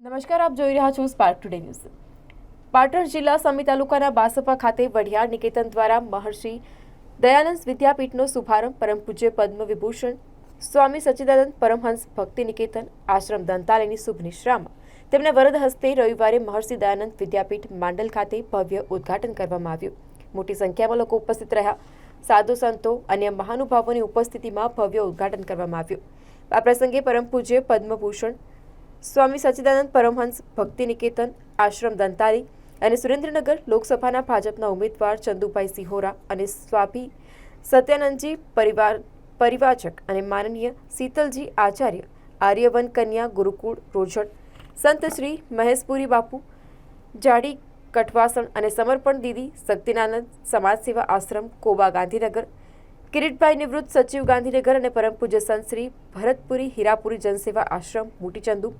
નમસ્કાર, આપ જોઈ રહ્યા છો સ્પાર્ક ટુડે ન્યૂઝ પાટણ જિલ્લા સમી તાલુકાના બાસપા ખાતે વઢિયાર નિકેતન દ્વારા મહર્ષિ દયાનંદ વિદ્યાપીઠનો શુભારંભ, પરમ પૂજ્ય પદ્મ વિભૂષણ, સ્વામી સચ્ચિદાનંદ પરમહંસ ભક્તિ નિકેતન, આશ્રમ દંતાલયની શુભ નિશ્રામાં. તેમના વરદ હસ્તે રવિવારે મહર્ષિ દયાનંદ વિદ્યાપીઠ માંડલ ખાતે ભવ્ય ઉદ્ઘાટન કરવામાં આવ્યું. મોટી સંખ્યામાં લોકો ઉપસ્થિત રહ્યા. સાધુ સંતો અને મહાનુભાવોની ઉપસ્થિતિમાં ભવ્ય ઉદ્ઘાટન કરવામાં આવ્યું. આ પ્રસંગે પરમ પૂજ્ય પદ્મભૂષણ સ્વામી સચ્ચિદાનંદ પરમહંસ ભક્તિ નિકેતન, આશ્રમ દંતારી અને સુરેન્દ્રનગર લોકસભાના ભાજપના ઉમેદવાર ચંદુભાઈ સિહોરા અને સ્વાભી સત્યાનંદજી પરિવાર, પરિવાચક અને માનનીય શીતલજી આચાર્ય, આર્યવન કન્યા, ગુરુકુળ, રોજડ, સંત શ્રી મહેશપુરી બાપુ, જાડી કઠવાસણ અને સમર્પણ દીદી, શક્તિનાનંદ સમાજ સેવા આશ્રમ, કોબા ગાંધીનગર કિરીટભાઈ નિવૃત્ત સચિવ ગાંધીનગર અને પરમ પૂજ્ય સંતશ્રી ભરતપુરી હીરાપુરી જનસેવા આશ્રમ, મોટીચંદુ,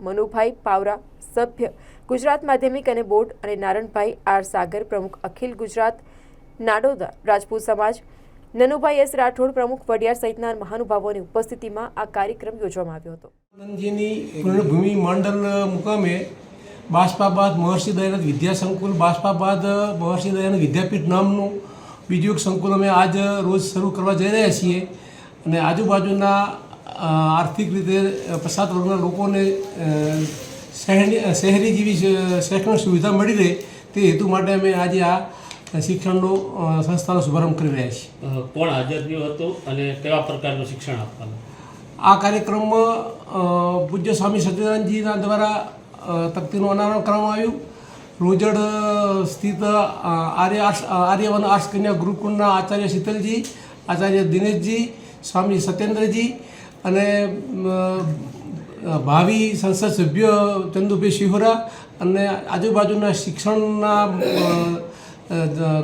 મનુભાઈ પાવરા, સભ્ય, ગુજરાત માધ્યમિક અને બોર્ડ અને નારણભાઈ આર સાગર, પ્રમુખ અખિલ ગુજરાત, નાડોદા, રાજપૂત સમાજ, નનુભાઈ એસ રાઠોડ, પ્રમુખ વડિયાર સહિતના મહાનુભાવોની ઉપસ્થિતિમાં આ કાર્યક્રમ યોજવામાં આવ્યો હતો. આનંદજીની પૂર્ણભૂમિ મંડળ મુકામે બાષ્પાબાદ મહર્ષિ દયાનંદ વિદ્યા સંકુલ બાષ્પાબાદ મહર્ષિ દયાનંદ વિદ્યાપીઠ નામનું બીજું એક સંકુલ અમે આજ રોજ શરૂ કરવા જઈ રહ્યા છીએ અને આજુબાજુના આર્થિક રીતે પછાત વર્ગના લોકોને શહેરી જેવી શૈક્ષણિક સુવિધા મળી રહે તે હેતુ માટે અમે આજે આ શિક્ષણનો સંસ્થાનો શુભારંભ કરી રહ્યા છીએ. કોણ હાજર રહ્યું હતું અને કેવા પ્રકારનું શિક્ષણ આપવાનું? આ કાર્યક્રમમાં પૂજ્ય સ્વામી સચ્ચિદાનંદજીના દ્વારા તકતીનું અનાવરણ કરવામાં આવ્યું. રોજડ સ્થિત આર્ય આર્યવન આર્ટ્સ કન્યા ગુરુકુળના આચાર્ય શીતલજી, આચાર્ય દિનેશજી, સ્વામી સત્યેન્દ્રજી અને ભાવિ સંસદ સભ્ય ચંદુભાઈ શિહોરા અને આજુબાજુના શિક્ષણના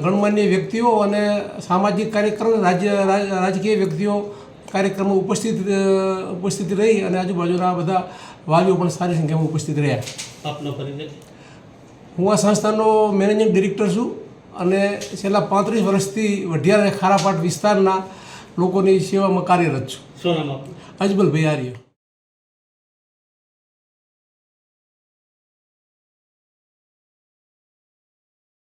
ગણમાન્ય વ્યક્તિઓ અને સામાજિક કાર્યક્રમ, રાજ્ય રાજકીય વ્યક્તિઓ કાર્યક્રમમાં ઉપસ્થિત ઉપસ્થિત રહી અને આજુબાજુના બધા વાલીઓ પણ સારી સંખ્યામાં ઉપસ્થિત રહ્યા. આપનો પરિચય. હું આ સંસ્થાનો મેનેજિંગ ડિરેક્ટર છું અને છેલ્લા પાંત્રીસ વર્ષથી વઢિયાર અને ખારાપાટ વિસ્તારના લોકોની સેવામાં કાર્યરત છું. શું નામ અજમલભાઈ આર્ય.